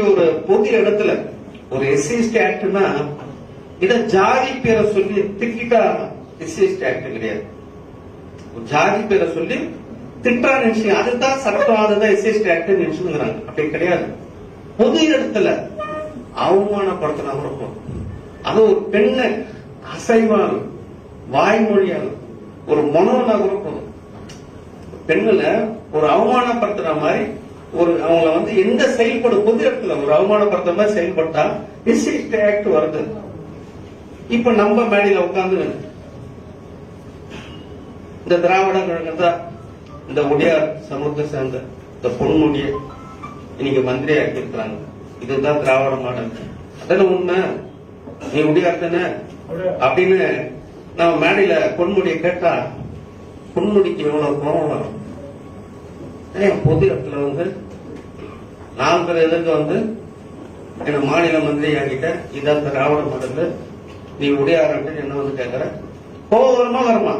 ஒரு பொது இடத்துல ஒரு எஸ்சிஎஸ்டி ஆக்ட்னா இத ஜாதி பேரை சொல்லி திட்டா எஸ்சிஎஸ்டி ஆக்ட் கிடையாது. ஜாதி பேரை சொல்லி திட்டா நினைச்சு அதுதான் சட்டம் அதுதான் எஸ்சிஎஸ்டி ஆக்ட் நினைச்சுங்கிறாங்க. அப்படி கிடையாது. பொது இடத்துல அவமானப்படுத்தினா இருக்கும் அது ஒரு பெண்ணை அசைவால் வாய்மொழியால் ஒரு மனோனா இருக்கும். பெண்களை ஒரு அவமானப்படுத்துற மாதிரி ஒரு அவங்கள வந்து எந்த செயல்படும் பொது இடத்துல ஒரு அவமானப்படுத்த மாதிரி செயல்பட்டா எஸ்சிஎஸ்டி ஆக்ட் வருது. இப்ப நம்ம மேடையில உட்கார்ந்து இந்த திராவிட கழகம் தான் இந்த ஒடியார் சமூகத்தை சேர்ந்த இந்த பொன்முடிய இன்னைக்கு மந்திரியா இருக்கிறாங்க இதுதான் திராவிட மாடல். அதான உண்மை? நீ ஒடியார் தானே? அப்படின்னு நம்ம மேடையில பொன்முடியை கேட்டா பொன்முடிக்கு எவ்வளவு கோபம் வரும்? பொது இடத்துல வந்து நாங்கள் எதிர்த்து வந்து என்ன மாநில மந்திரி ஆகிட்ட இதான் திராவிட மாடல் நீ உடையாரன்ட்டு என்ன வந்து கேட்கிற? கோபம் வருமா வருமா?